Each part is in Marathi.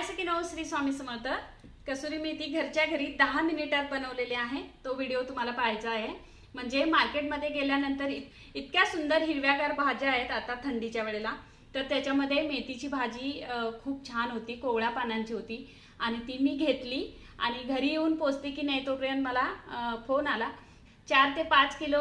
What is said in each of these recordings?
हाय नऊ श्री स्वामी समर्थ कसुरी मेथी घरच्या घरी दहा मिनिटात बनवलेली आहे. तो व्हिडिओ तुम्हाला पाहायचा आहे. म्हणजे मार्केटमध्ये गेल्यानंतर इत- इतक्या सुंदर हिरव्यागार भाज्या आहेत आता थंडीच्या वेळेला. तर त्याच्यामध्ये मेथीची भाजी खूप छान होती कोवळ्या पानांची होती. आणि ती मी घेतली. आणि घरी येऊन पोचते की नाही तोपर्यंत मला फोन आला. चार ते पाच किलो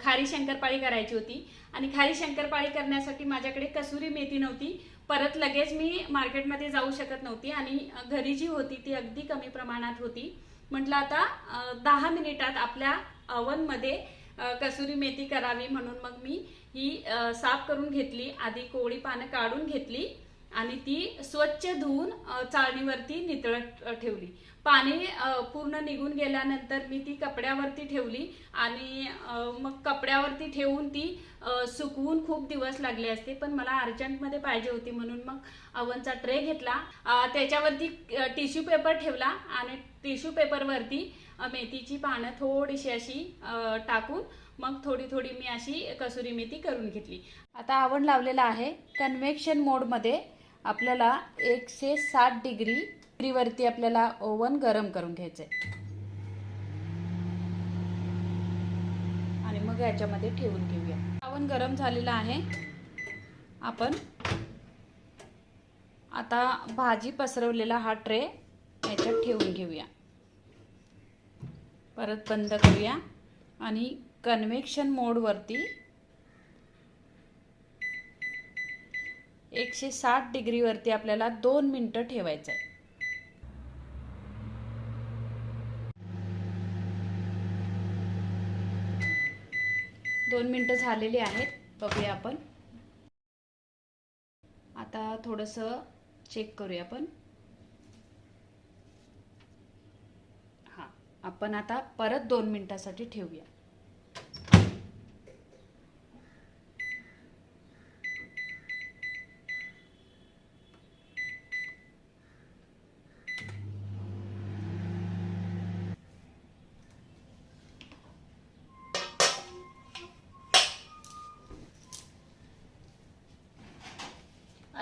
खारी शंकरपाळी करायची होती. आणि खारी शंकरपाळी करण्यासाठी माझ्याकडे कसुरी मेथी नव्हती. परत लगेच मी मार्केटमध्ये जाऊ शकत नव्हती आणि घरी जी होती ती अगदी कमी प्रमाणात होती. म्हटलं आता दहा मिनिटात आपल्या अवनमध्ये कसुरी मेथी करावी म्हणून मग मी ही साफ करून घेतली आधी कोवळी पानं काढून घेतली. आणि ती स्वच्छ धुवून चाळणीवरती नितळत ठेवली. पाणी पूर्ण निघून गेल्यानंतर मी ती कपड्यावरती ठेवली आणि मग कपड्यावरती ठेवून ती सुकवून खूप दिवस लागले असते पण मला अर्जंटमध्ये पाहिजे होती म्हणून मग अवनचा ट्रे घेतला. त्याच्यावरती टिश्यू पेपर ठेवला आणि टिश्यू पेपरवरती मेथीची पानं थोडीशी अशी टाकून मग थोडी थोडी मी अशी कसुरी मेथी करून घेतली. आता आवण लावलेला आहे कन्व्हेक्शन मोडमध्ये आपल्याला एकशे साठ डिग्री फ्रीवरती आपल्याला ओव्हन गरम करून घ्यायचं आहे आणि मग याच्यामध्ये ठेवून घेऊया. ओव्हन गरम झालेला आहे. आपण आता भाजी पसरवलेला हा ट्रे याच्यात ठेवून घेऊया. परत बंद करूया. आणि कन्व्हेक्शन मोडवरती एकशे साठ डिग्रीवरती आपल्याला दोन मिनटं ठेवायचं आहे. दोन मिनटं झालेली आहेत बघूया आपण. आता थोडंसं चेक करूया आपण. हां आपण आता परत दोन मिनटासाठी ठेवूया.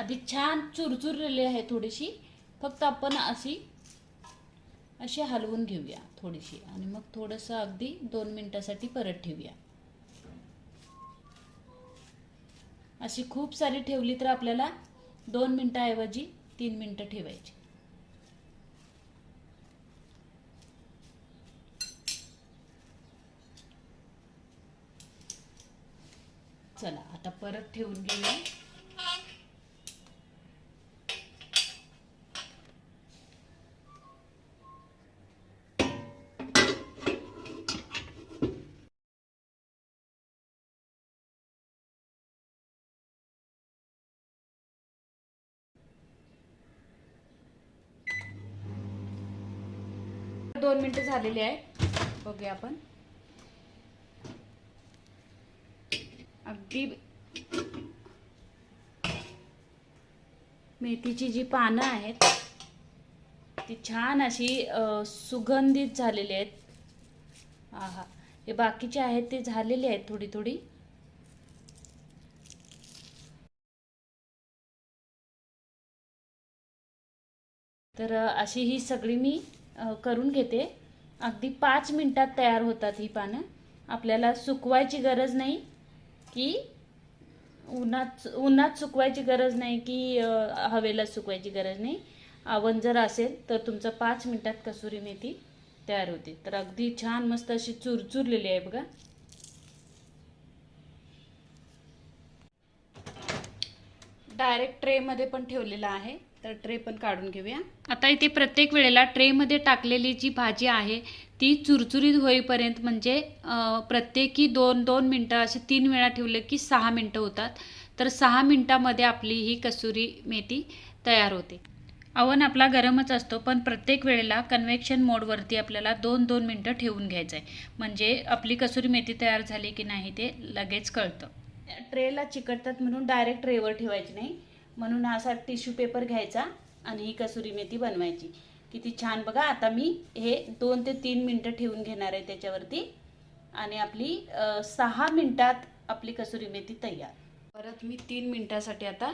आधी छान चुरचुरलेली आहे थोडीशी. फक्त आपण अशी अशी हलवून घेऊया थोडीशी. आणि मग थोडंसं अगदी दोन मिनटासाठी परत ठेवूया. अशी खूप सारी ठेवली तर आपल्याला दोन मिनटाऐवजी तीन मिनटं ठेवायची. चला आता परत ठेवून घेऊया. दोन मिनिटं झालेली आहेत बघूया आपण. अगदी मेथीची जी पानं आहेत ती छान अशी सुगंधित झालेली आहेत. हा हा हे बाकीचे आहेत ते झालेले आहेत थोडी थोडी. तर अशी ही सगळी मी करून घेते. अगदी पाच मिनटात तयार होतात ही पानं. आपल्याला सुकवायची गरज नाही की उन्हात उन्हात सुकवायची गरज नाही की हवेला सुकवायची गरज नाही. आवण जर असेल तर तुमचं पाच मिनिटात कसुरी मेथी तयार होते. तर अगदी छान मस्त अशी चुरचुरलेली आहे बघा. डायरेक्ट ट्रेमध्ये पण ठेवलेला आहे. तर ट्रे पण काढून घेऊया. आता इथे प्रत्येक वेळेला ट्रेमध्ये टाकलेली जी भाजी आहे ती चुरचुरीत होईपर्यंत म्हणजे प्रत्येकी दोन दोन मिनटं असे तीन वेळा ठेवले की सहा मिनटं होतात. तर सहा मिनटामध्ये आपली ही कसुरी मेथी तयार होते. अवन आपला गरमच असतो पण प्रत्येक वेळेला कन्व्हेक्शन मोडवरती आपल्याला दोन दोन मिनटं ठेवून घ्यायचं आहे म्हणजे आपली कसुरी मेथी तयार झाली की नाही ते लगेच कळतं. ट्रेला चिकटतात म्हणून डायरेक्ट ट्रेवर ठेवायची नाही. म्हणून असा टिश्यू पेपर घ्यायचा आणि ही कसुरी मेथी बनवायची. किती छान बघा आता मी हे दोन ते तीन मिनटं ठेवून घेणार आहे त्याच्यावरती. आणि आपली सहा मिनटात आपली कसुरी मेथी तयार. परत मी तीन मिनटासाठी आता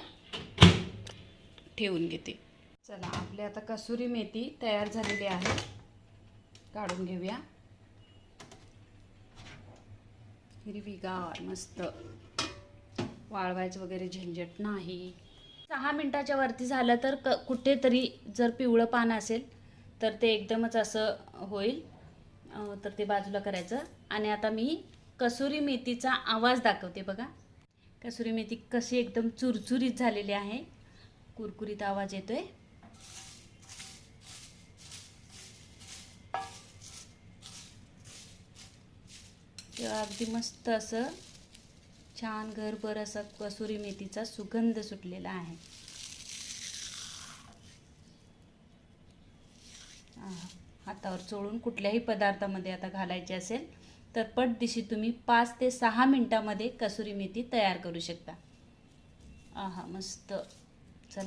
ठेवून घेते. चला आपली आता कसुरी मेथी तयार झालेली आहे. काढून घेऊया. हिरवीगार मस्त. वाळवायचं वगैरे झंझट नाही. सहा मिनटाच्या वरती झालं तर क कुठेतरी जर पिवळं पान असेल तर ते एकदमच असं होईल. तर ते बाजूला करायचं. आणि आता मी कसुरी मेथीचा आवाज दाखवते बघा. कसुरी मेथी कशी एकदम चुरचुरीत झालेली आहे. कुरकुरीत आवाज येतोय. तेव्हा अगदी मस्त असं छान घरभर असा कसुरी मेथीचा सुगंध सुटलेला आहे. हातावर चोळून कुठल्याही पदार्थामध्ये आता घालायचे असेल तर पटदिशी तुम्ही पाच ते सहा मिनटामध्ये कसुरी मेथी तयार करू शकता. आहा मस्त. चल.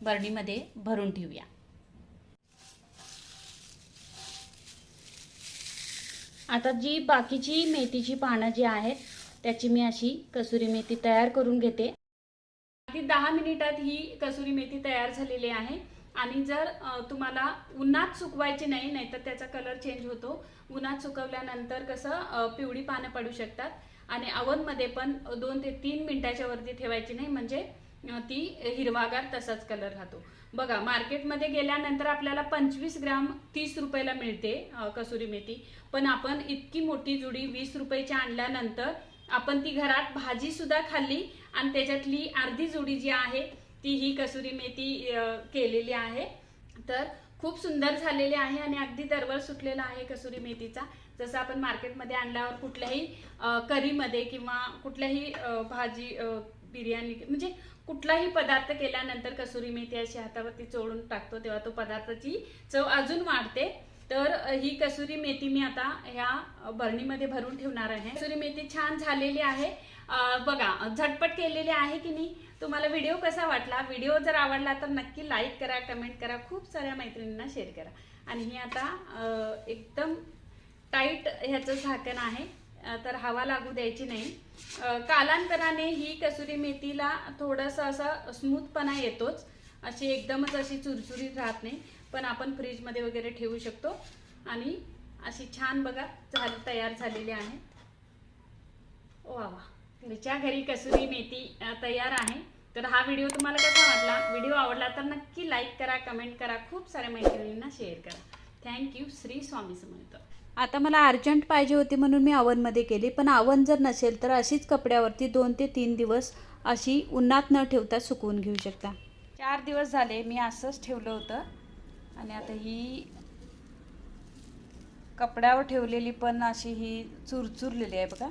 बरणीमध्ये भरून ठेवूया. आता जी बाकीची मेथीची पानं जी आहेत त्याची मी अशी कसुरी मेथी तयार करून घेते. अगदी दहा मिनिटात ही कसुरी मेथी तयार झालेली आहे. आणि जर तुम्हाला उन्हात सुकवायची नाही नाहीतर त्याचा कलर चेंज होतो. उन्हात सुकवल्यानंतर कसं पिवळी पानं पडू शकतात. आणि अवनमध्ये पण दोन ते तीन मिनिटाच्या वरती ठेवायची नाही म्हणजे ती हिरवागार तसाच कलर राहतो. बघा मार्केटमध्ये गेल्यानंतर आपल्याला पंचवीस ग्राम तीस रुपयाला मिळते कसुरी मेथी. पण आपण इतकी मोठी जुडी वीस रुपयाची आणल्यानंतर आपण ती घरात भाजी सुद्धा खाल्ली आणि त्याच्यातली अर्धी जुडी जी आहे ती ही कसुरी मेथी केलेली आहे. तर खूप सुंदर झालेली आहे आणि अगदी दरवळ सुटलेला आहे कसुरी मेथीचा. जसं आपण मार्केटमध्ये आणल्यावर कुठल्याही करीमध्ये किंवा कुठल्याही भाजी बिर्याणी म्हणजे कुठलाही पदार्थ केल्यानंतर कसुरी मेथी अशी हातावरती चोळून टाकतो तेव्हा तो पदार्थाची चव अजून वाढते. तर ही कसुरी मेथी मी आता ह्या अ, बरणीमध्ये भरून ठेवणार आहे. कसुरी मेथी छान झालेली आहे. बघा झटपट केलेली आहे की नाही तुम्हाला व्हिडिओ कसा वाटला? व्हिडिओ जर आवडला तर नक्की लाईक करा कमेंट करा खूप साऱ्या मैत्रिणींना शेअर करा. आणि ही आता एकदम टाईट ह्याचं झाकण आहे. तर हवा लागू द्यायची नाही. कालांतराने ही कसुरी मेथीला थोडंसं असा स्मूथपणा येतोच. अशी एकदमच अशी चुरचुरीत राहत नाही. पण आपण फ्रीजमध्ये वगैरे ठेवू शकतो. आणि अशी छान बघा झाल तयार झालेली आहे. वा वा. घरच्या घरी कसुरी मेथी तयार आहे. तर हा व्हिडिओ तुम्हाला कसा वाटला? व्हिडिओ आवडला तर नक्की लाईक करा कमेंट करा. खूप साऱ्या मैत्रिणींना शेअर करा. Thank you Shri Swami Samarth. आता मला अर्जंट पाहिजे होती म्हणून मी अवनमध्ये केली पण अवन जर नसेल तर अशीच कपड्यावरती दोन ते तीन दिवस अशी उन्हात न ठेवता सुकवून घेऊ शकता. चार दिवस झाले मी असंच ठेवलं होतं. आणि आता ही कपड्यावर ठेवलेली पण अशी ही चुरचुरलेली आहे बघा.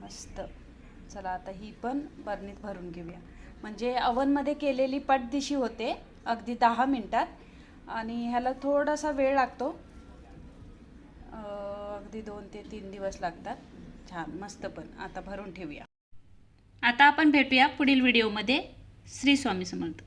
मस्त. चला आता ही पण बरणीत भरून घेऊया. म्हणजे अवनमध्ये केलेली पटदिशी होते अगदी दहा मिनटात. आणि ह्याला थोडासा वेळ लागतो. अगदी दोन ते तीन दिवस लागतात. छान मस्त पण. आता भरून ठेवूया. आता आपण भेटूया पुढील व्हिडिओमध्ये. श्री स्वामी समर्थ.